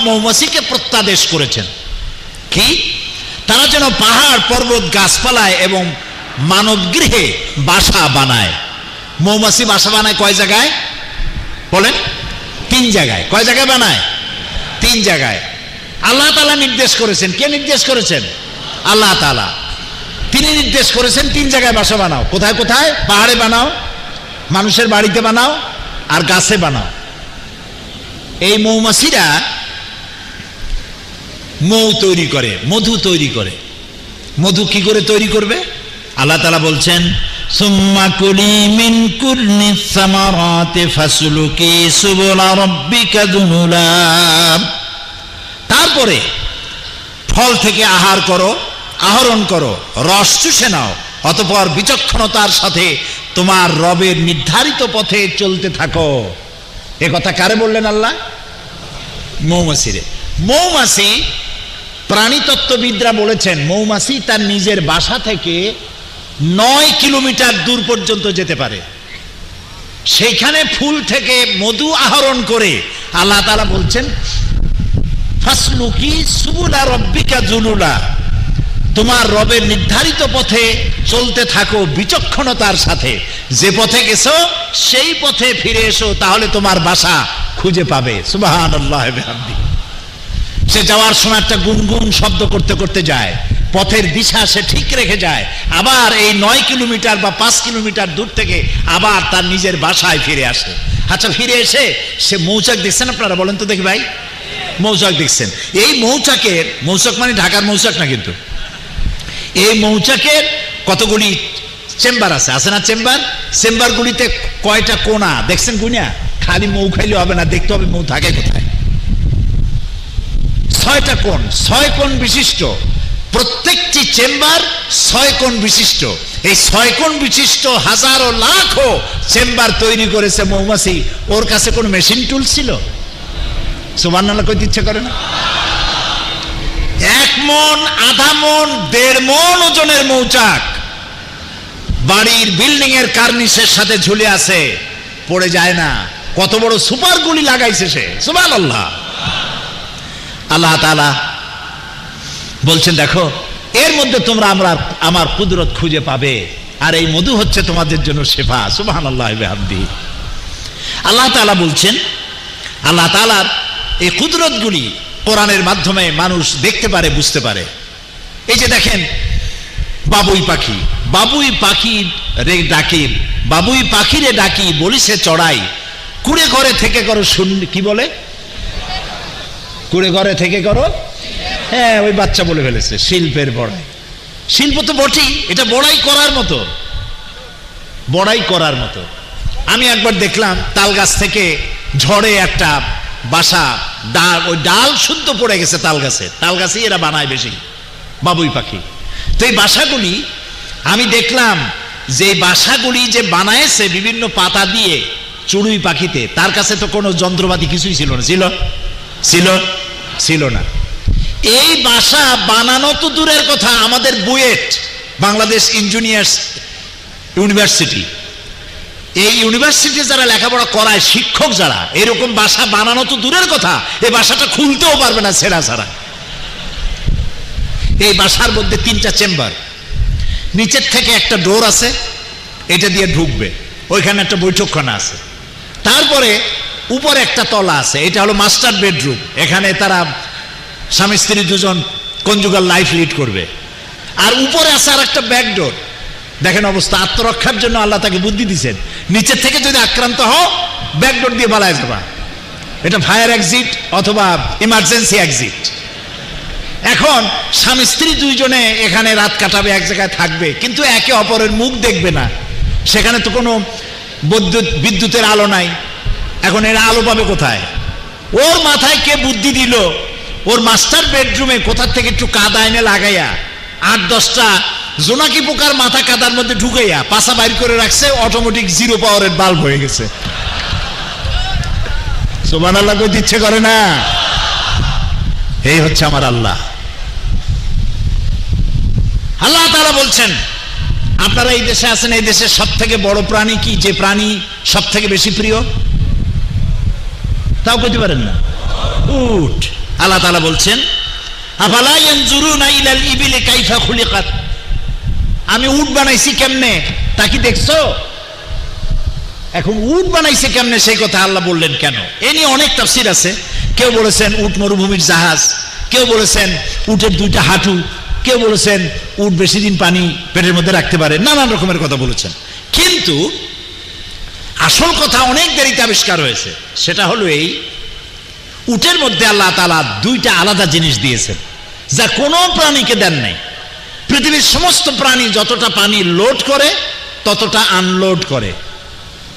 মৌমাছিকে প্রত্যাদেশ করেছেন। কি? তারা যেন পাহাড়, পর্বত, গাছপালায় এবং মানব গৃহে বাসা বানায়। মৌমাছি বাসা বানায় কয় জায়গায়? বলেন। তিন জায়গায়। কয় জায়গায় বানায়? তিন জায়গায়। আল্লাহ তালা নির্দেশ করেছেন। কে নির্দেশ করেছেন? আল্লাহ তালা তিনি নির্দেশ করেছেন, তিন জায়গায় বাসা বানাও। কোথায় কোথায়? পাহাড়ে বানাও, মানুষের বাড়িতে বানাও, আর গাছে বানাও। এই মৌমাছিরা মৌ তৈরি করে, মধু তৈরি করে। মধু কি করে তৈরি করবে? আল্লাহ তালা বলছেন তারপরে ফল থেকে আহার করো, আহরণ করো, রস চুষে নাও, অতপর বিচক্ষণতার সাথে তোমার রবের নির্ধারিত পথে চলতে থাকো। এ কথা কারে বললেন আল্লাহ? মৌমাছিরে। মৌমাছি প্রাণীতত্ত্ববিদরা বলেছেন, মৌমাছি তার নিজের বাসা থেকে নয় কিলোমিটার দূর পর্যন্ত যেতে পারে। সেইখানে ফুল থেকে মধু আহরণ করে আল্লাহ তালা বলছেন, ফাসলুকি সুবুলা রব্বিকা জুলুলা। তোমার রবের নির্ধারিত পথে চলতে থাকো বিচক্ষণতার সাথে। যে পথে গেছো, সেই পথে ফিরে এসো, তাহলে তোমার বাসা খুঁজে পাবে। সুবাহান আল্লাহ। সে যাওয়ার সময় একটা গুনগুন শব্দ করতে করতে যায়। পথের দিশা সে ঠিক রেখে যায়। আবার এই নয় কিলোমিটার বা পাঁচ কিলোমিটার দূর থেকে আবার তার নিজের বাসায় ফিরে আসে। আচ্ছা ফিরে এসে সে মৌচাক দেখছেন আপনারা? বলেন তো দেখি ভাই। মৌচাক দেখছেন। এই মৌচাকের, মৌচাক মানে ঢাকার মৌচাক না কিন্তু? এই মৌচাকের কতগুলি চেম্বার আছে? আছে না চেম্বার? চেম্বারগুলিতে কয়টা কোনা দেখছেন গুনিয়া? খালি মৌ খাইলে হবে না, দেখতে হবে মৌ থাকে কোথায়? ছয়টা কোণ, ছয় কোণ বিশিষ্ট। প্রত্যেকটি চেম্বার ছয় কোণ বিশিষ্ট। এই ছয় বিশিষ্ট হাজারো চেম্বার তৈরি করেছে মৌমাছি। ওর কাছে কোন মেশিন টুল ছিল? কইতে ইচ্ছে করে না? এক মন, আধা মন, দেড় মন ওজনের মৌচাক। বাড়ির বিল্ডিং এর কার্নিসের সাথে ঝুলে আছে। পড়ে যায় না। কত বড় সুপার গুলি লাগাইছে সে। সুবান আল্লাহ আল্লাহ তালা বলছেন, দেখো, এর মধ্যে তোমরা আমরা, আমার কুদরত খুঁজে পাবে, আর এই মধু হচ্ছে তোমাদের জন্য শেফা। সুবাহান আল্লাহ আল্লাহ তালা বলছেন, আল্লাহ তালার এই কুদরতগুলি কোরআনের মাধ্যমে মানুষ দেখতে পারে, বুঝতে পারে। এই যে দেখেন, বাবুই পাখি বাবুই পাখি রে ডাকি, বাবুই পাখিরে ডাকি, বলিছে চড়াই, কুড়ে ঘরে থেকে করো শুন কি বলে? কুড়ে ঘরে থেকে করো। হ্যাঁ ওই বাচ্চা বলে ফেলেছে, শিল্পের বড়াই। শিল্প তো বটেই, এটা বড়াই করার মতো। বড়াই করার মতো। আমি একবার দেখলাম, তাল গাছ থেকে ঝড়ে একটা বাসা, ডাল, ওই ডাল শুদ্ধ পড়ে গেছে তাল গাছে। তাল গাছেই এরা বানায় বেশি, বাবুই পাখি। তো এই বাসাগুলি, আমি দেখলাম যে বাসাগুলি যে বানায়েছে বিভিন্ন পাতা দিয়ে চড়ুই পাখিতে, তার কাছে তো কোনো যন্ত্রপাতি কিছুই ছিল না। ছিল? ছিল? ছিল না। এই বাসা বানানো তো দূরের কথা, আমাদের বুয়েট, বাংলাদেশ ইঞ্জিনিয়ার্স ইউনিভার্সিটি। এই ইউনিভার্সিটি যারা লেখাপড়া করায়, শিক্ষক যারা, এরকম বাসা বানানো তো দূরের কথা এই বাসাটা খুলতেও পারবে না ছেঁড়া ছাড়া। এই বাসার মধ্যে তিনটা চেম্বার, নিচের থেকে একটা ডোর আছে, এটা দিয়ে ঢুকবে, ওইখানে একটা বৈঠকখানা আছে। তারপরে উপরে একটা তলা আছে, এটা হলো মাস্টার বেডরুম এখানে তারা স্বামী স্ত্রী দুজন কঞ্জুগাল লাইফ লিড করবে। আর উপরে আছে আর একটা ব্যাকডোর দেখেন অবস্থা, আত্মরক্ষার জন্য আল্লাহ তাকে বুদ্ধি দিচ্ছেন নিচের থেকে যদি আক্রান্ত হও ব্যাকডোর দিয়ে বালায় যাবা। এটা ফায়ার এক্সিট অথবা ইমার্জেন্সি এক্সিট এখন স্বামী স্ত্রী দুইজনে এখানে রাত কাটাবে, এক জায়গায় থাকবে, কিন্তু একে অপরের মুখ দেখবে না। সেখানে তো কোনো বিদ্যুৎ বিদ্যুতের আলো নাই। এখন এরা আলো পাবে কোথায়? ওর মাথায় কে বুদ্ধি দিল? ওর মাস্টার বেডরুমে কোথার থেকে একটু কাদা এনে লাগাইয়া, আট, দশটা জোনাকি পোকার মাথা কাদার মধ্যে ঢুকাইয়া পাশা বাইর করে রাখছে অটোমেটিক জিরো পাওয়ারের বাল্ব হয়ে গেছে। সোমান আল্লাহ কই ইচ্ছে করে না? এই হচ্ছে আমার আল্লাহ। আল্লাহ তারা বলছেন, আপনারা এই দেশে আছেন, এই দেশের সব থেকে বড় প্রাণী কি? যে প্রাণী সব থেকে বেশি প্রিয়? তাও কইতে পারেন না। উঠ। আল্লাহ তাআলা বলছেন আমি উট বানাইছি কেমনে? তা কি দেখছ? এখন উট বানাইছে কেমনে? সেই কথা আল্লাহ বললেন কেন? এ নিয়ে অনেক তাফসির আছে। কেউ বলেছেন উট মরুভূমির জাহাজ, কেউ বলেছেন উটের দুইটা হাঁটু, কেউ বলেছেন উট বেশি দিন পানি পেটের মধ্যে রাখতে পারে, নানান রকমের কথা বলেছেন। কিন্তু আসল কথা অনেক দেরিতে আবিষ্কার হয়েছে। সেটা হলো এই, উটের মধ্যে আল্লাহ তালা দুইটা আলাদা জিনিস দিয়েছেন, যা কোনো প্রাণীকে দেন নাই। পৃথিবীর সমস্ত প্রাণী যতটা পানি লোড করে, ততটা আনলোড করে।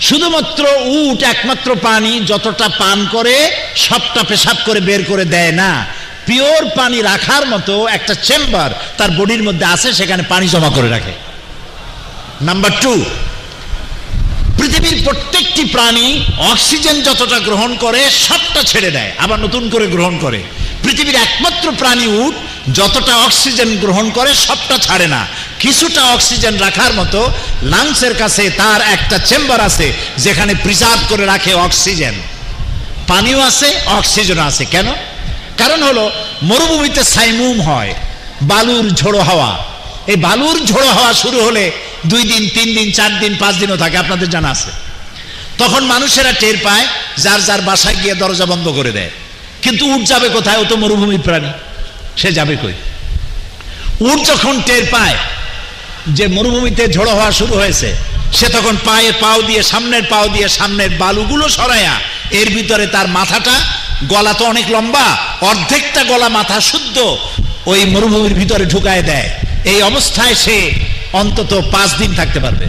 শুধুমাত্র উট একমাত্র পানি যতটা পান করে, সবটা পেশাব করে বের করে দেয় না। পিওর পানি রাখার মতো একটা চেম্বার তার বডির মধ্যে আছে, সেখানে পানি জমা করে রাখে। নাম্বার টু পৃথিবীর প্রত্যেকটি প্রাণী অক্সিজেন যতটা গ্রহণ করে, সবটা ছেড়ে দেয়, আবার নতুন করে গ্রহণ করে। পৃথিবীর একমাত্র প্রাণী উট যতটা অক্সিজেন গ্রহণ করে, সবটা ছাড়ে না। কিছুটা অক্সিজেন রাখার মতো লাংসের কাছে তার একটা চেম্বার আছে, যেখানে প্রিজার্ভ করে রাখে অক্সিজেন। পানিও আছে, অক্সিজেনও আছে। কেন? কারণ হলো, মরুভূমিতে সাইমুম হয়, বালুর ঝোড়ো হাওয়া। এই বালুর ঝোড়ো হাওয়া শুরু হলে দুই দিন, তিন দিন, চার দিন, পাঁচ দিনও থাকে, আপনাদের জানা আছে। তখন মানুষেরা টের পায়, যার যার বাসায় গিয়ে দরজা বন্ধ করে দেয়। কিন্তু উঠ যাবে কোথায়? ও তো মরুভূমির প্রাণী। সে যাবে কই? উঠ যখন টের পায় যে মরুভূমিতে ঝোড়ো হওয়া শুরু হয়েছে, সে তখন পায়ে পাও দিয়ে, সামনের পাও দিয়ে, সামনের বালুগুলো সরাইয়া এর ভিতরে তার মাথাটা, গলা তো অনেক লম্বা, অর্ধেকটা গলা মাথা শুদ্ধ, ওই মরুভূমির ভিতরে ঢুকায় দেয়। এই অবস্থায় সে অন্তত পাঁচ দিন থাকতে পারবে।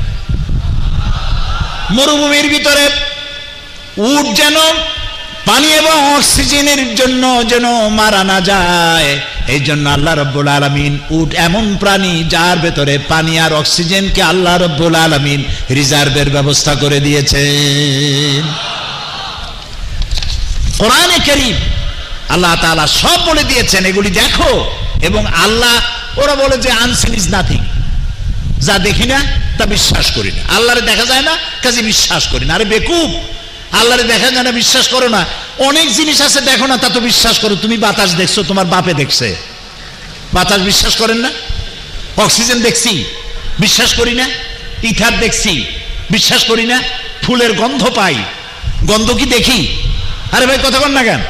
মরুভূমির ভিতরে উট যেন, পানি এবং অক্সিজেনের জন্য যেন মারা না যায়, এই জন্য আল্লাহ রব্বুল আলমিন উট এমন প্রাণী যার ভেতরে পানি আর অক্সিজেনকে আল্লাহ রব্বুল আলমিন রিজার্ভের ব্যবস্থা করে দিয়েছেন। কোরআনে করিম আল্লাহ তাআলা সব বলে দিয়েছেন, এগুলি দেখো এবং আল্লাহ, ওরা বলে যে আনসিন ইজ নাথিং যা দেখি না, তা বিশ্বাস করি না। আল্লাহরে দেখা যায় না, কাজে বিশ্বাস করি না। আরে বেকুব, আল্লাহরে দেখা যায় না, বিশ্বাস করো না। অনেক জিনিস আছে, দেখো না, তা তো বিশ্বাস করো। তুমি বাতাস দেখছ, তোমার বাপে দেখছে। বাতাস বিশ্বাস করেন না? অক্সিজেন দেখছি, বিশ্বাস করি না। ইথার দেখছি, বিশ্বাস করি না। ফুলের গন্ধ পাই। গন্ধ কি দেখি? আরে ভাই, কথা কন না কেন?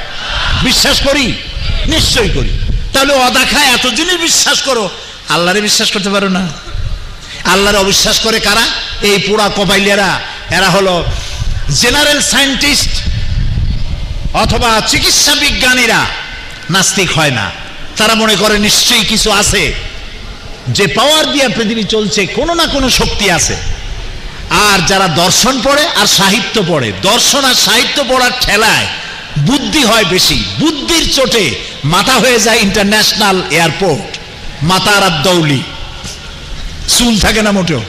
বিশ্বাস করি? নিশ্চয়ই করি। তাহলে অদেখায় এত জিনিস বিশ্বাস করো। আল্লাহরে বিশ্বাস করতে পারো না। আল্লাহর অবিশ্বাস করে কারা? এই পোড়া কপাইলিয়ারা এরা হলো জেনারেল সায়েন্টিস্ট অথবা চিকিৎসা বিজ্ঞানীরা। নাস্তিক হয় না। তারা মনে করে নিশ্চয়ই কিছু আছে। যে পাওয়ার দিয়ে পৃথিবী চলছে, কোনো না কোনো শক্তি আছে। আর যারা দর্শন পড়ে আর সাহিত্য পড়ে। দর্শন আর সাহিত্য পড়ার ঠেলায় বুদ্ধি হয় বেশি। বুদ্ধির চোটে মাথা হয়ে যায় ইন্টারন্যাশনাল এয়ারপোর্ট মাতার আর দৌলি চুল থাকে না মোটেও।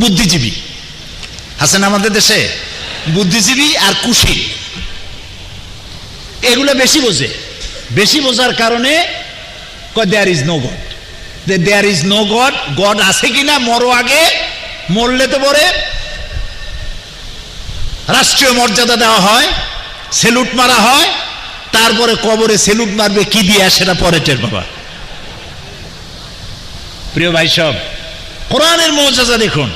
বুদ্ধিজীবী। আছেন আমাদের দেশে বুদ্ধিজীবী আর কুশি এগুলো বেশি বোঝে। বেশি বোঝার কারণে there is no God there is no God God আছে কিনা, মরো আগে, মরলে তো পরে রাষ্ট্রীয় মর্যাদা দেওয়া হয়, সেলুট মারা হয়, তারপরে কবরে সেলুট মারবে, কি দিয়া সেটা পরে টের বাবা প্রিয় ভাই সব কোরআনের মৌজাজা দেখুন।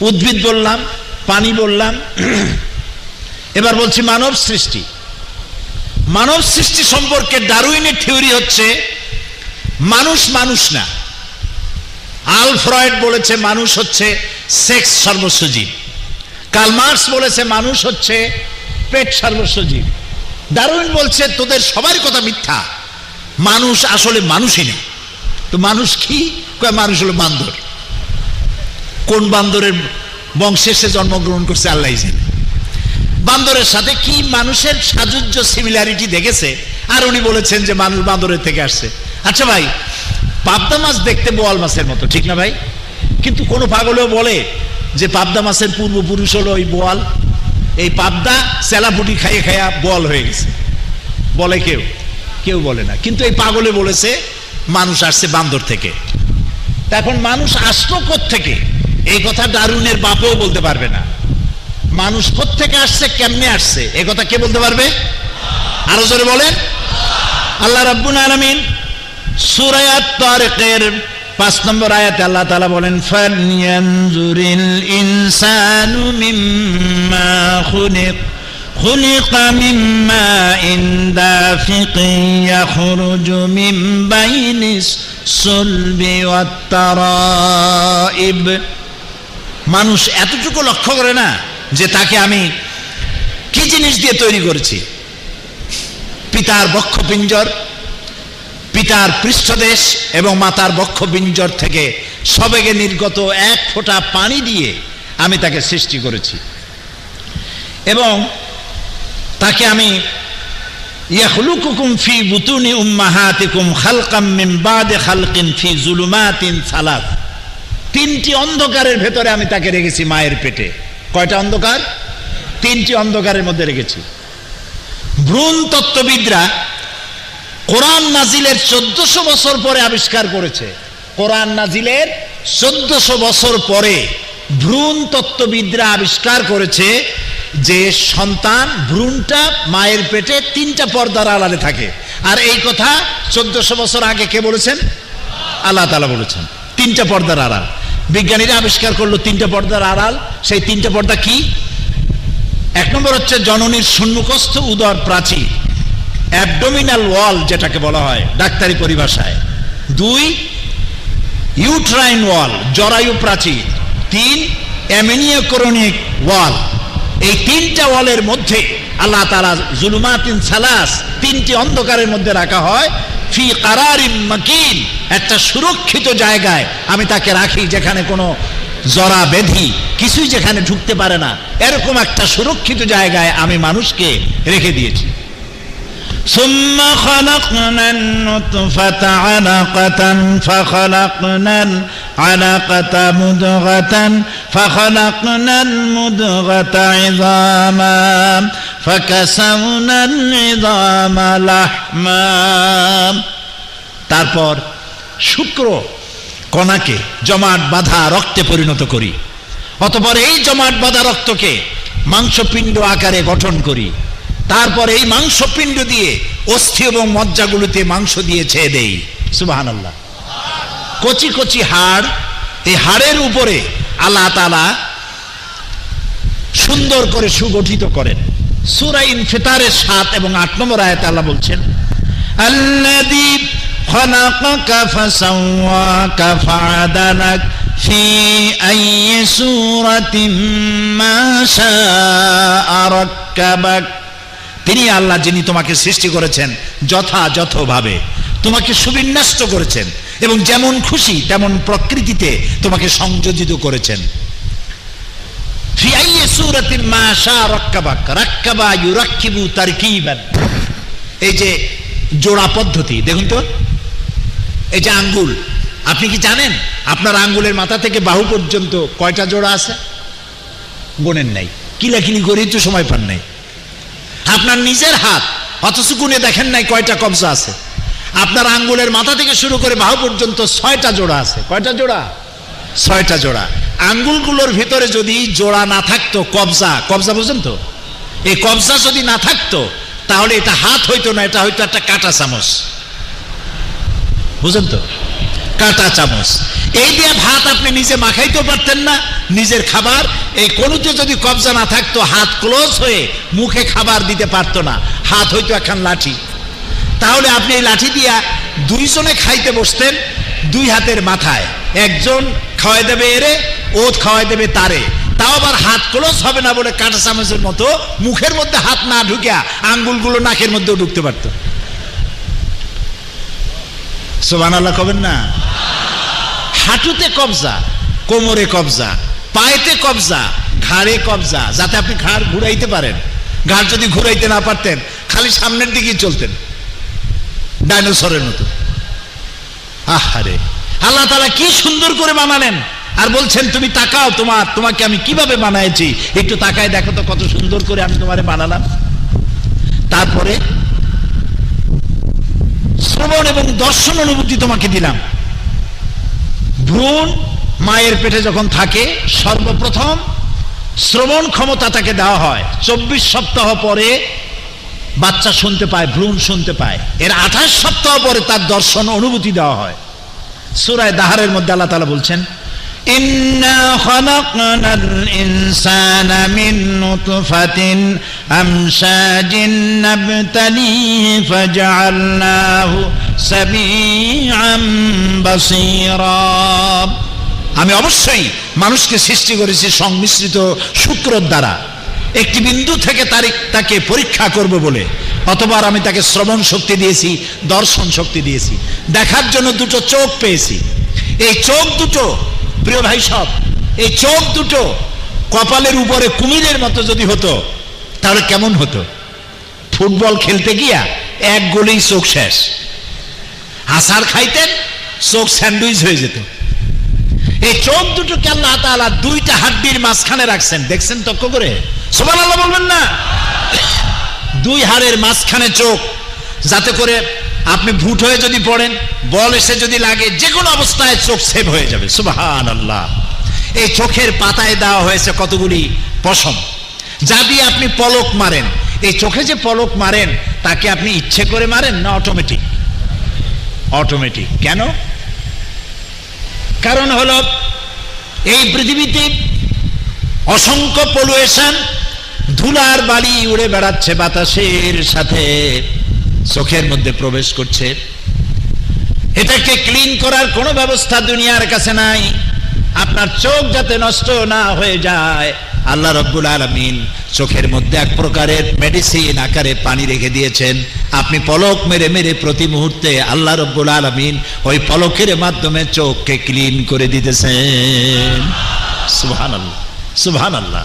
উদ্ভিদ বললাম, পানি বললাম, এবার বলছি মানব সৃষ্টি। মানব সৃষ্টি সম্পর্কে ডারুইনের থিওরি হচ্ছে, মানুষ মানুষ না। আলফ্রয়েড বলেছে মানুষ হচ্ছে সেক্স সর্বস্ব জীব কালমার্স বলেছে মানুষ হচ্ছে পেট সর্বস্ব জীব ডারউইন বলছে, তোদের সবার কথা মিথ্যা। মানুষ আসলে মানুষই না। তো মানুষ কি? মানুষ হলো বান্দর। কোন বান্দরের বংশে সে জন্মগ্রহণ করছে আল্লাহ জানে। বান্দরের সাথে কি মানুষের সাজুজ্য সিমিলারিটি দেখেছে? আর উনি বলেছেন যে মানুষ বান্দরের থেকে আসছে। আচ্ছা ভাই, পাবদা মাছ দেখতে বোয়াল মাছের মতো, ঠিক না ভাই? কিন্তু কোনো পাগলেও বলে যে পাবদা মাছের পূর্বপুরুষ হলো ওই বোয়াল। এই পাবদা চেলাপুটি খাইয়ে খাইয়া বোয়াল হয়ে গেছে। বলে কেউ? কেউ বলে না। কিন্তু এই পাগলে বলেছে মানুষ আসছে বান্দর থেকে। এখন মানুষ আসলো থেকে এই কথা দারুনের বাপেও বলতে পারবে না। মানুষ থেকে আসছে, কেমনে আসছে? এ কথা কে বলতে পারবে? আরও জোরে বলেন। আল্লাহ রাব্বুল আলামিন সূরায়াত তারিকের পাঁচ নম্বর আয়াতে আল্লাহ তাআলা বলেন ফালয়ানজুরিল ইনসানু মিম্মা খুলিক। خلق من ماء دافق يخرج من بين الصلب والترائب মানুষ এতটুকু লক্ষ্য করে না যে তাকে আমি কি জিনিস দিয়ে তৈরি করেছি পিতার বক্ষপিঞ্জর পিতার পৃষ্ঠদেশ এবং মাতার বক্ষপিঞ্জর থেকে সবেগে নির্গত এক ফোঁটা পানি দিয়ে আমি তাকে সৃষ্টি করেছি এবং তাকে আমি, ইয়াখলুকুকুম ফি বুতুনি উম্মাহাতিকুম খালকাম বাদে খালকিন ফি জুলুমাতিন সালাত। তিনটি অন্ধকারের ভেতরে আমি তাকে রেখেছি মায়ের পেটে। কয়টা অন্ধকার? তিনটি অন্ধকারের মধ্যে রেখেছি। ভ্রূণ তত্ত্ববিদরা কোরআন নাজিলের চোদ্দশো বছর পরে আবিষ্কার করেছে। কোরআন নাজিলের চোদ্দশো বছর পরে ভ্রূণ তত্ত্ববিদরা আবিষ্কার করেছে যে সন্তান ভ্রূণটা মায়ের পেটে তিনটা পর্দার আড়ালে থাকে। আর এই কথা চোদ্দশো বছর আগে কে বলেছেন? আল্লাহ তালা বলেছেন, তিনটা পর্দার আড়াল। বিজ্ঞানীরা আবিষ্কার করল তিনটা পর্দার আড়াল। সেই তিনটা পর্দা কি? এক নম্বর হচ্ছে জননীর সম্মুখস্থ উদর প্রাচীর অ্যাবডোমিনাল ওয়াল যেটাকে বলা হয় ডাক্তারি পরিভাষায়। দুই ইউট্রাইন ওয়াল জরায়ু প্রাচীর। তিন অ্যামিনিয়োকরণিক ওয়াল এই তিনটা ওয়ালের মধ্যে আল্লাহ তালা জুলুমাতিন সালাস তিনটি অন্ধকারের মধ্যে রাখা হয় ফি কারারিন মাকিন একটা সুরক্ষিত জায়গায় আমি তাকে রাখি যেখানে কোনো জরা বেধি কিছুই যেখানে ঢুকতে পারে না এরকম একটা সুরক্ষিত জায়গায় আমি মানুষকে রেখে দিয়েছি ثم خلقنا النطفة علقة فخلقنا العلقة مدغة فخلقنا المدغة عظاما فكسونا العظام لحما তারপর শুক্র কণাকে জমাট বাঁধা রক্তে পরিণত করি অতপর এই জমাট বাঁধা রক্তকে মাংসপিণ্ড আকারে গঠন করি তারপর এই মাংসপিণ্ড দিয়ে অস্থি এবং মজ্জাগুলোতে মাংস দিয়ে ছেয়ে দেই সুবাহান আল্লাহ কচি কচি হাড় এই হাড়ের উপরে আল্লাহ তালা সুন্দর করে সুগঠিত করেন সুরা ইনফিতারের সাত এবং আট নম্বর আয়াত আল্লাহ বলছেন আল্লাযী خلقك فسواك فعدلك في أي سورة ما شاء ركبك তিনি আল্লাহ যিনি তোমাকে সৃষ্টি করেছেন যথাযথভাবে তোমাকে সুবিন্যস্ত করেছেন এবং যেমন খুশি, তেমন প্রকৃতিতে তোমাকে সংযোজিত করেছেন। এই যে জোড়া পদ্ধতি, দেখুন তো। এই যে আঙ্গুল, আপনি কি জানেন? আপনার আঙ্গুলের মাথা থেকে বাহু পর্যন্ত কয়টা জোড়া আছে? গোনেন নাই। কিলাকিলি করেই তো সময় পান নাই। আপনার নিজের হাত, অথচ গুনে দেখেন নাই কয়টা কবজা আছে। আপনার আঙ্গুলের মাথা থেকে শুরু করে বাহু পর্যন্ত ছয়টা জোড়া আছে। কয়টা জোড়া? ছয়টা জোড়া। আঙ্গুলগুলোর ভিতরে যদি জোড়া না থাকতো কবজা কবজা বুঝেন তো? এই কবজা যদি না থাকতো তাহলে এটা হাত হইতো না এটা হয়তো একটা কাটা চামচ। বুঝেন তো? কাটা চামচ। এই দিয়ে ভাত আপনি নিজে মাখাইতেও পারতেন না নিজের খাবার। এই কোনোতে যদি কবজা না থাকতো হাত ক্লোজ হয়ে মুখে খাবার দিতে পারতো না হাত হইতো একখান লাঠি। তাহলে আপনি এই লাঠি দিয়া দুইজনে খাইতে বসতেন দুই হাতের মাথায়। একজন খাওয়াই দেবে এরে ও খাওয়াই দেবে তারে। তাও আবার হাত ক্লোজ হবে না বলে কাঁটা চামচের মতো মুখের মধ্যে হাত না ঢুকিয়া আঙ্গুলগুলো নাকের মধ্যেও ঢুকতে পারতো। সোবান আল্লাহ কবেন না? হাঁটুতে কবজা, কোমরে কবজা, পায়েতে কবজা, ঘাড়ে কবজা, যাতে আপনি ঘাড় ঘুরাইতে পারেন। ঘাড় যদি ঘুরাইতে না পারতেন, খালি সামনের দিকেই চলতেন। ডাইনোসরের মতো। আহারে, আল্লাহ তালা কি সুন্দর করে বানালেন। আর বলছেন, তুমি তাকাও তোমার, তোমাকে আমি কীভাবে বানাইছি? একটু তাকায় দেখো তো কত সুন্দর করে আমি তোমারে বানালাম। তারপরে শ্রবণ এবং দর্শন অনুভূতি তোমাকে দিলাম। ভ্রূণ মায়ের পেটে যখন থাকে, সর্বপ্রথম শ্রবণ ক্ষমতা তাকে দেওয়া হয়। চব্বিশ সপ্তাহ পরে বাচ্চা শুনতে পায় ভ্রূণ শুনতে পায় এর আঠাশ সপ্তাহ পরে তার দর্শন অনুভূতি দেওয়া হয় সুরায় দাহারের মধ্যে আল্লাহ তালা বলছেন إنا خلقنا الإنسان من نطفة أمشاج نبتليه فجعلناه سميعا بصيرا আমি অবশ্যই মানুষকে সৃষ্টি করেছি সংমিশ্রিত শুক্রর দ্বারা একটি বিন্দু থেকে তার তাকে পরীক্ষা করব বলে। অতবার আমি তাকে শ্রবণ শক্তি দিয়েছি, দর্শন শক্তি দিয়েছি। দেখার জন্য দুটো চোখ পেয়েছি। এই চোখ দুটো, প্রিয় ভাই সব, এই চোখ দুটো কপালের উপরে কুমিরের মতো যদি হতো, তাহলে কেমন হতো? ফুটবল খেলতে গিয়া এক গোলেই চোখ শেষ। আসার খাইতেন, চোখ স্যান্ডউইচ হয়ে যেত। এই চোখ দুটোকে আল্লাহ তালা দুইটা হাড্ডির মাঝখানে রাখছেন। দেখছেন তক্ষ করে? সোমান আল্লাহ বলবেন না। দুই হাড়ের মাঝখানে চোখ, যাতে করে আপনি ভুট হয়ে যদি পড়েন, বল এসে যদি লাগে যে কোনো অবস্থায় চোখ সেভ হয়ে যাবে। সুবাহান আল্লাহ এই চোখের পাতায় দেওয়া হয়েছে কতগুলি পশম। যা দিয়ে আপনি পলক মারেন। এই চোখে যে পলক মারেন, তাকে আপনি ইচ্ছে করে মারেন না অটোমেটিক অটোমেটিক কেন? কারণ হল, এই পৃথিবীতে অসংখ্য পলুয়েশন ধুলার বালি উড়ে বেড়াচ্ছে বাতাসের সাথে, চোখের মধ্যে প্রবেশ করছে। এটাকে ক্লিন করার কোনো ব্যবস্থা দুনিয়ার কাছে নাই। আপনার চোখ যাতে নষ্ট না হয়ে যায় আল্লাহ রব্বুল আলমিন চোখের মধ্যে এক প্রকারের মেডিসিন আকারে পানি রেখে দিয়েছেন। আপনি পলক মেরে মেরে প্রতি মুহূর্তে আল্লাহ রব্বুল আলমিন ওই পলকের মাধ্যমে চোখকে ক্লিন করে দিতেছেন। সুবহান আল্লাহ সুবহান আল্লাহ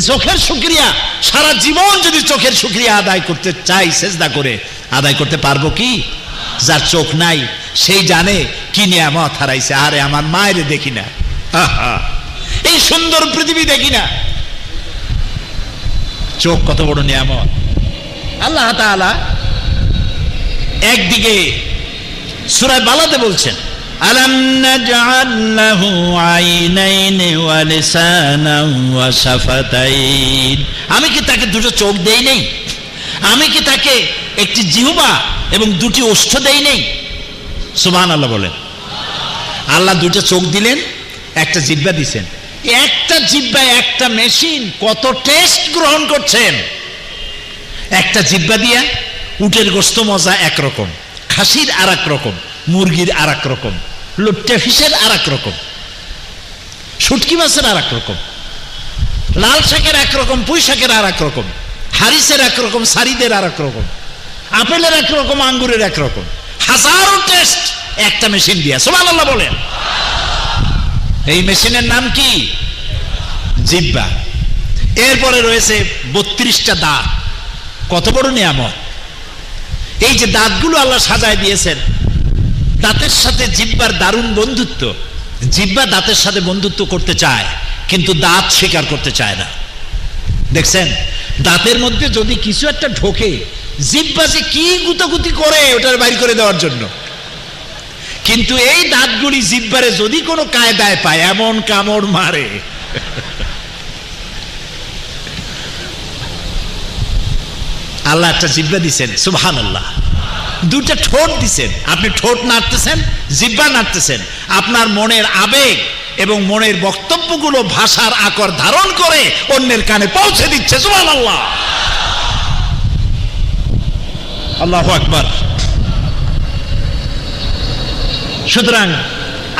চোখের শুক্রিয়া সারা জীবন যদি চোখের শুক্রিয়া আদায় করতে চাই চেষ্টা করে আদায় করতে পারব কি? যার চোখ নাই সেই জানে কি নিয়ে নিয়ামত হারাইছে। আরে আমার মায়ের দেখি না। আহা, সুন্দর পৃথিবী দেখি না চোখ কত বড় নিয়ামত আল্লাহ তাআলা একদিকে সুরায় বালাতে বলছেন ألم نجعل له عينين ولسانا وشفتين আমি কি তাকে দুটো চোখ দেই নেই আমি কি তাকে একটি জিহুবা এবং দুটি ওষ্ঠ দেই নেই সুবহান আল্লাহ বলেন আল্লাহ দুটো চোখ দিলেন একটা জিব্বা দিছেন একটা জিব্বা, একটা মেশিন, কত টেস্ট গ্রহণ করছেন। একটা জিব্বা দিয়া উটের গোস্ত মজা একরকম, খাসির আর রকম মুরগির আর রকম লোট্টে ফিসের আর রকম শুটকি মাছের আর এক রকম লাল শাকের একরকম, পুঁই শাকের আর এক রকম হারিসের একরকম, সারিদের আর এক রকম আপেলের একরকম, আঙ্গুরের একরকম, হাজারো টেস্ট একটা মেশিন দিয়া। আল্লাহ বলেন। এই মেশিনের নাম কি? জিব্বা। এরপরে রয়েছে বত্রিশটা দাঁত। কত বড় নিয়ামত? এই যে দাঁতগুলো আল্লাহ সাজায় দিয়েছেন, দাঁতের সাথে জিব্বার দারুণ বন্ধুত্ব। জিব্বা দাঁতের সাথে বন্ধুত্ব করতে চায়, কিন্তু দাঁত স্বীকার করতে চায় না। দেখছেন? দাঁতের মধ্যে যদি কিছু একটা ঢোকে, জিব্বা যে কি গুতাগুতি করে ওটার বাইর করে দেওয়ার জন্য। কিন্তু এই দাঁতগুলি জিব্বারে যদি কোনো কায়দায় পায়, এমন কামড় মারে। আল্লাহ একটা জিব্বা দিছেন সুবহান আল্লাহ দুটা ঠোঁট দিছেন। আপনি ঠোঁট নাড়তেছেন, জিব্বা নাড়তেছেন। আপনার মনের আবেগ এবং মনের বক্তব্যগুলো ভাষার আকর ধারণ করে অন্যের কানে পৌঁছে দিচ্ছে সুবহান আল্লাহ আল্লাহ আকবার। সুতরাং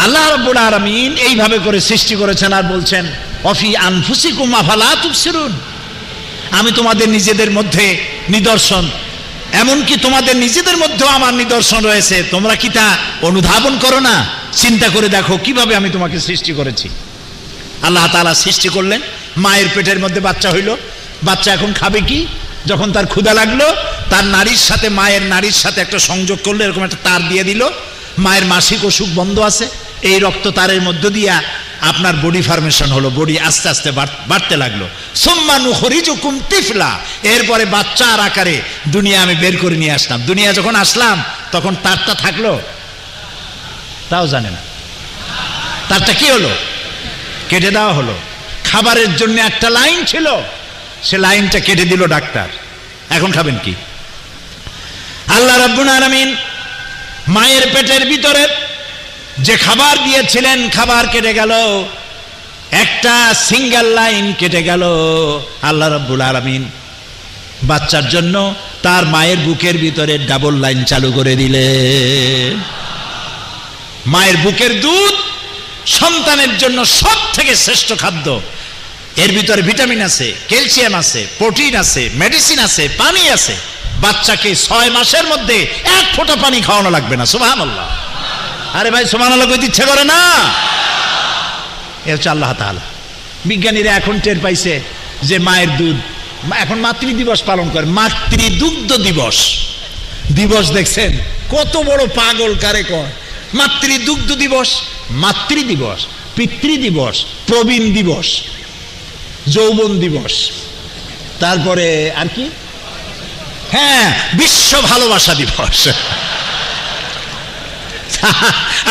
আল্লাহ রব্বুল আলামিন এইভাবে করে সৃষ্টি করেছেন আর বলছেন, অফি আনফুসিকুম আফালা তুবসিরুন? আমি তোমাদের নিজেদের মধ্যে নিদর্শন, এমনকি তোমাদের নিজেদের মধ্যেও আমার নিদর্শন রয়েছে। তোমরা কি তা অনুধাবন করো না? চিন্তা করে দেখো কীভাবে আমি তোমাকে সৃষ্টি করেছি। আল্লাহ তাআলা সৃষ্টি করলেন, মায়ের পেটের মধ্যে বাচ্চা হইল। বাচ্চা এখন খাবে কি? যখন তার ক্ষুধা লাগল, তার নারীর সাথে, মায়ের নারীর সাথে একটা সংযোগ করল, এরকম একটা তার দিয়ে দিল। মায়ের মাসিক অসুখ বন্ধ আছে, এই রক্ত তারের মধ্য দিয়া আপনার বডি ফরমেশন হলো বডি আস্তে আস্তে বাড়- বাড়তে লাগল। সোম্মানু হরিজুকুম তিফলা। এরপরে বাচ্চার আকারে দুনিয়া আমি বের করে নিয়ে আসলাম। দুনিয়া যখন আসলাম, তখন তারটা থাকল? তাও জানে না। তারটা কি হলো? কেটে দেওয়া হলো। খাবারের জন্য একটা লাইন ছিল, সে লাইনটা কেটে দিল ডাক্তার। এখন খাবেন কি? আল্লাহ রাব্বুল আলামিন মায়ের পেটের ভিতরে যে খাবার দিয়েছিলেন, খাবার কেটে গেল। একটা সিঙ্গেল লাইন কেটে গেল। আল্লাহ রাব্বুল আলামিন বাচ্চার জন্য তার মায়ের বুকের ভিতরে ডাবল লাইন চালু করে দিলে। মায়ের বুকের দুধ সন্তানের জন্য সব থেকে শ্রেষ্ঠ খাদ্য। এর ভিতরে ভিটামিন আছে, ক্যালসিয়াম আছে, প্রোটিন আছে, মেডিসিন আছে, পানি আছে। বাচ্চাকে ছয় মাসের মধ্যে এক ফোঁটা পানি খাওয়ানো লাগবে না সুবাহ আল্লাহ আরে ভাই সুবাহ আল্লাহ কইতে ইচ্ছে করে না। এ হচ্ছে আল্লাহ তাআলা। বিজ্ঞানীরা এখন টের পাইছে যে মায়ের দুধ, এখন মাতৃ দিবস পালন করে মাতৃ দুগ্ধ দিবস। দিবস দেখছেন, কত বড় পাগল, কারে কয়? মাতৃ দুগ্ধ দিবস মাতৃ দিবস পিতৃ দিবস প্রবীণ দিবস, যৌবন দিবস। তারপরে আর কি? হ্যাঁ বিশ্ব ভালোবাসা দিবস।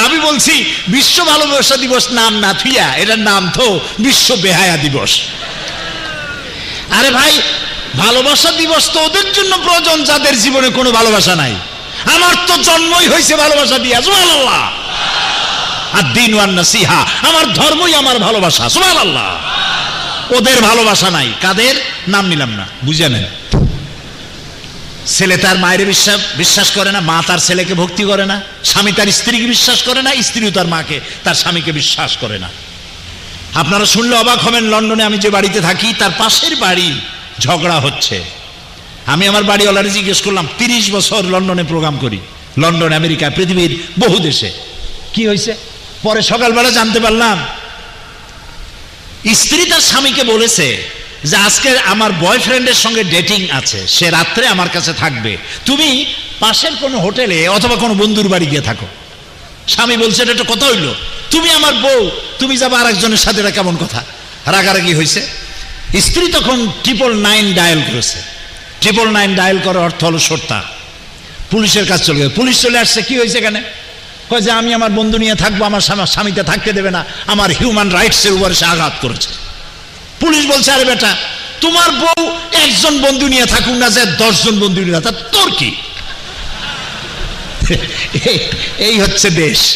আমি বলছি, বিশ্ব ভালোবাসা দিবস নাম না থুইয়া, এটার নাম তো বিশ্ব বেহায়া দিবস। আরে ভাই, ভালোবাসা দিবস তো ওদের জন্য প্রয়োজন, যাদের জীবনে কোনো ভালোবাসা নাই। আমার তো জন্মই হয়েছে ভালোবাসা দিয়া, সুবহানাল্লাহ। আর দিন নাসিহা, আমার ধর্মই আমার ভালোবাসা, সুবহানাল্লাহ। ওদের ভালোবাসা নাই, কাদের? নাম নিলাম না, বুঝে নেন। ছেলে তার মায়ের বিশ্বাস বিশ্বাস করে না, মা তার ছেলেকে ভক্তি করে না, স্বামী তার স্ত্রীকে বিশ্বাস করে না, স্ত্রীও তার মাকে, তার স্বামীকে বিশ্বাস করে না। আপনারা শুনলে অবাক হবেন, লন্ডনে আমি যে বাড়িতে থাকি, তার পাশের বাড়ি ঝগড়া হচ্ছে। আমি আমার বাড়ি বাড়িওয়ালারে জিজ্ঞেস করলাম, তিরিশ বছর লন্ডনে প্রোগ্রাম করি। লন্ডন, আমেরিকা, পৃথিবীর বহু দেশে। কি হয়েছে? পরে সকালবেলা জানতে পারলাম, স্ত্রী তার স্বামীকে বলেছে যে আজকে আমার বয়ফ্রেন্ডের সঙ্গে ডেটিং আছে, সে রাত্রে আমার কাছে থাকবে। তুমি পাশের কোনো হোটেলে অথবা কোনো বন্ধুর বাড়ি গিয়ে থাকো। স্বামী বলছে, এটা একটা কথা হইল। তুমি আমার বউ, তুমি যাব আর একজনের সাথে, এটা কেমন কথা? রাগারাগি হয়েছে স্ত্রী তখন ট্রিপল নাইন ডায়াল করেছে। ট্রিপল নাইন ডায়াল করার অর্থ হলো সর্তা পুলিশের কাছে চলে গেছে পুলিশ চলে আসছে, কি হয়েছে এখানে? কয় যে, আমি আমার বন্ধু নিয়ে থাকব, আমার স্বামী- স্বামীকে থাকতে দেবে না। আমার হিউম্যান রাইটসের উপরে সে আঘাত করেছে। পুলিশ বলছে, আরে বেটা, তোমার বউ একজন বন্ধু নিয়ে থাকুক না যে দশজন বন্ধু নিয়ে তা তোর কি? এই- হচ্ছে দেশ,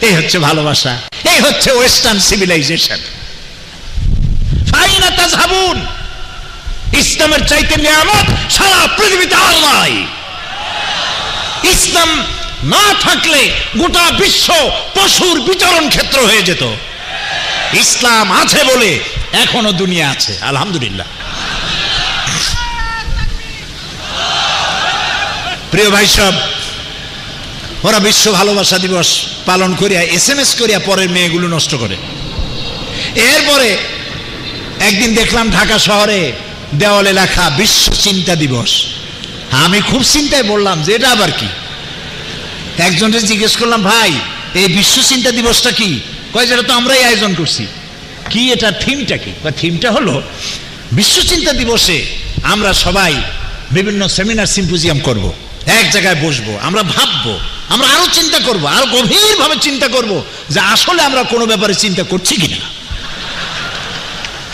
এই হচ্ছে ভালোবাসা, এই হচ্ছে ওয়েস্টার্ন সিভিলাইজেশন ফাইনা তাজহাবুন, ইসলামের চাইতে নিয়ামত সারা পৃথিবীতে আর নাই। ইসলাম না থাকলে গোটা বিশ্ব পশুর বিচরণ ক্ষেত্র হয়ে যেত। ইসলাম আছে বলে এখনও দুনিয়া আছে, আলহামদুলিল্লাহ। প্রিয় ভাই সব ওরা বিশ্ব ভালোবাসা দিবস পালন করিয়া এস এম এস করিয়া পরের মেয়েগুলো নষ্ট করে। এরপরে একদিন দেখলাম ঢাকা শহরে দেওয়ালে লেখা বিশ্ব চিন্তা দিবস। আমি খুব চিন্তায় বললাম যে এটা আবার কি? একজনকে জিজ্ঞেস করলাম, ভাই, এই বিশ্ব চিন্তা দিবসটা কি? কয়, যেটা তো আমরাই আয়োজন করছি। কি এটা থিমটা কি? থিমটা হলো বিশ্ব চিন্তা দিবসে আমরা সবাই বিভিন্ন সেমিনার সিম্পোজিয়াম করব। এক জায়গায় বসবো, আমরা ভাববো, আমরা আরও চিন্তা করব, আরও গভীরভাবে চিন্তা করব যে আসলে আমরা কোনো ব্যাপারে চিন্তা করছি কিনা।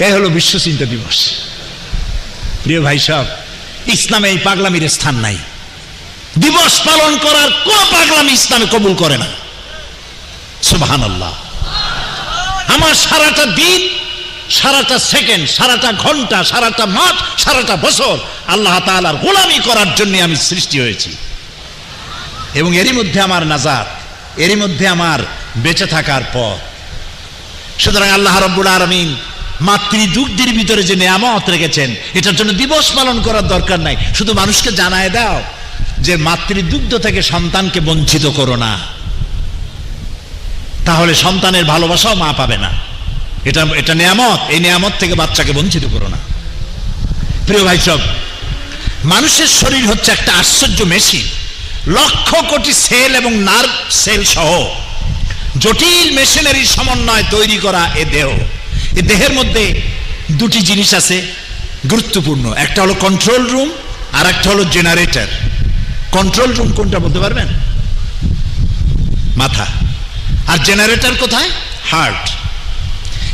এই হলো বিশ্ব চিন্তা দিবস। প্রিয় ভাই সব ইসলামে এই পাগলামির স্থান নাই। দিবস পালন করার কোন পাগলামি ইসলামে কবুল করে না। সুবহান আল্লাহ আমার সারাটা দিন, সারাটা সেকেন্ড, সারাটা ঘণ্টা, সারাটা মাস, সারাটা বছর আল্লাহ তাআলার গোলামি করার জন্য আমি সৃষ্টি হয়েছি। এবং এরই মধ্যে আমার নাজাত, এরই মধ্যে আমার বেঁচে থাকার পথ। সুতরাং আল্লাহ রব্বুল আলমিন মাতৃদুগ্ধের ভিতরে যে নিয়ামত রেখেছেন, এটার জন্য দিবস পালন করার দরকার নাই। শুধু মানুষকে জানায় দাও যে মাতৃদুগ্ধ থেকে সন্তানকে বঞ্চিত করো না। তাহলে সন্তানের ভালোবাসাও মা পাবে না। এটা এটা নিয়ামত। এই নিয়ামত থেকে বাচ্চাকে বঞ্চিত করো না। প্রিয় ভাই সব মানুষের শরীর হচ্ছে একটা আশ্চর্য মেশিন। লক্ষ কোটি সেল এবং নার্ভ সেল সহ জটিল মেশিনারির সমন্বয় তৈরি করা এ দেহ। এ দেহের মধ্যে দুটি জিনিস আছে গুরুত্বপূর্ণ। একটা হলো কন্ট্রোল রুম আর একটা হলো জেনারেটর কন্ট্রোল রুম কোনটা বলতে পারবেন? মাথা। আর জেনারেটর কোথায়? হার্ট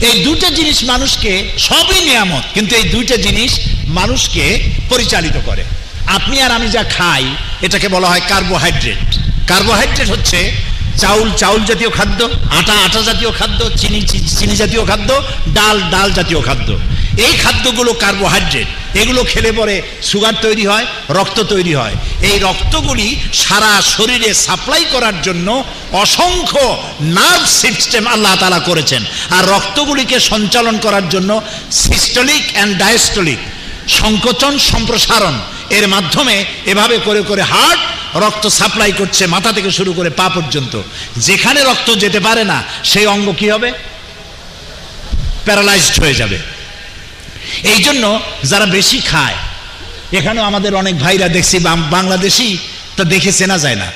এই দুইটা জিনিস মানুষকে সবই নিয়ামত, কিন্তু এই দুইটা জিনিস মানুষকে পরিচালিত করে। আপনি আর আমি যা খাই, এটাকে বলা হয় কার্বোহাইড্রেট কার্বোহাইড্রেট হচ্ছে চাউল চাউল জাতীয় খাদ্য, আটা আটা জাতীয় খাদ্য, চিনি চিনি জাতীয় খাদ্য, ডাল ডাল জাতীয় খাদ্য। এই খাদ্যগুলো কার্বোহাইড্রেট এগুলো খেলে পরে সুগার তৈরি হয়, রক্ত তৈরি হয়। এই রক্তগুলি সারা শরীরে সাপ্লাই করার জন্য অসংখ্য নার্ভ সিস্টেম আল্লাহ তালা করেছেন। আর রক্তগুলিকে সঞ্চালন করার জন্য সিস্টলিক অ্যান্ড ডায়াস্টলিক সংকোচন সম্প্রসারণ, এর মাধ্যমে এভাবে করে করে হার্ট রক্ত সাপ্লাই করছে, মাথা থেকে শুরু করে পা পর্যন্ত। যেখানে রক্ত যেতে পারে না, সেই অঙ্গ কি হবে? প্যারালাইজড হয়ে যাবে। এই জন্য যারা বেশি খায়, এখানেও আমাদের অনেক ভাইরা দেখছি বাংলাদেশি তা দেখে চেনা যায় না।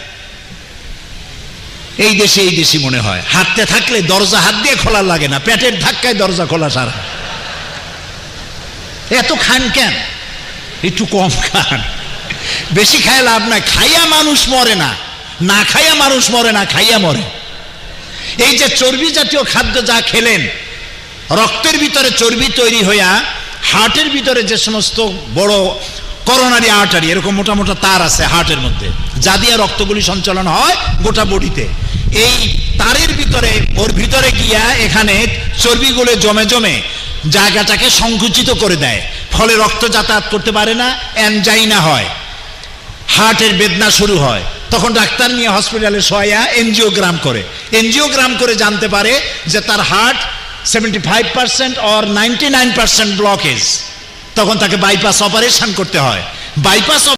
এই দেশে এই দেশি মনে হয়। হাঁটতে থাকলে দরজা হাত দিয়ে খোলা লাগে না, পেটের ধাক্কায় দরজা খোলা সারা। এত খান কেন? একটু কম খান। বেশি খায় লাভ নাই, খাইয়া মানুষ মরে না। না খাইয়া মানুষ মরে না, খাইয়া মরে। এই যে চর্বি জাতীয় খাদ্য যা খেলেন, রক্তের ভিতরে চর্বি তৈরি হইয়া হার্টের ভিতরে যে সমস্ত বড় করোনারি আর্টারি, এরকম মোটা মোটা তার আছে হার্টের মধ্যে যা দিয়ে রক্তগুলি সঞ্চালন হয় গোটা বডিতে। এই তারের ভিতরে, ওর ভিতরে গিয়া এখানে চর্বিগুলো জমে জমে জায়গাটাকে সংকুচিত করে দেয়। ফলে রক্ত যাতায়াত করতে পারে না অ্যানজাইনা হয়। হার্টের বেদনা শুরু হয়। তখন ডাক্তার নিয়ে হসপিটালে শোয়া এনজিওগ্রাম করে। এনজিওগ্রাম করে জানতে পারে যে তার heart seventy five percent or ninety nine percent blockage তখন তাকে বাইপাস অপারেশন করতে হয়। বাইপাস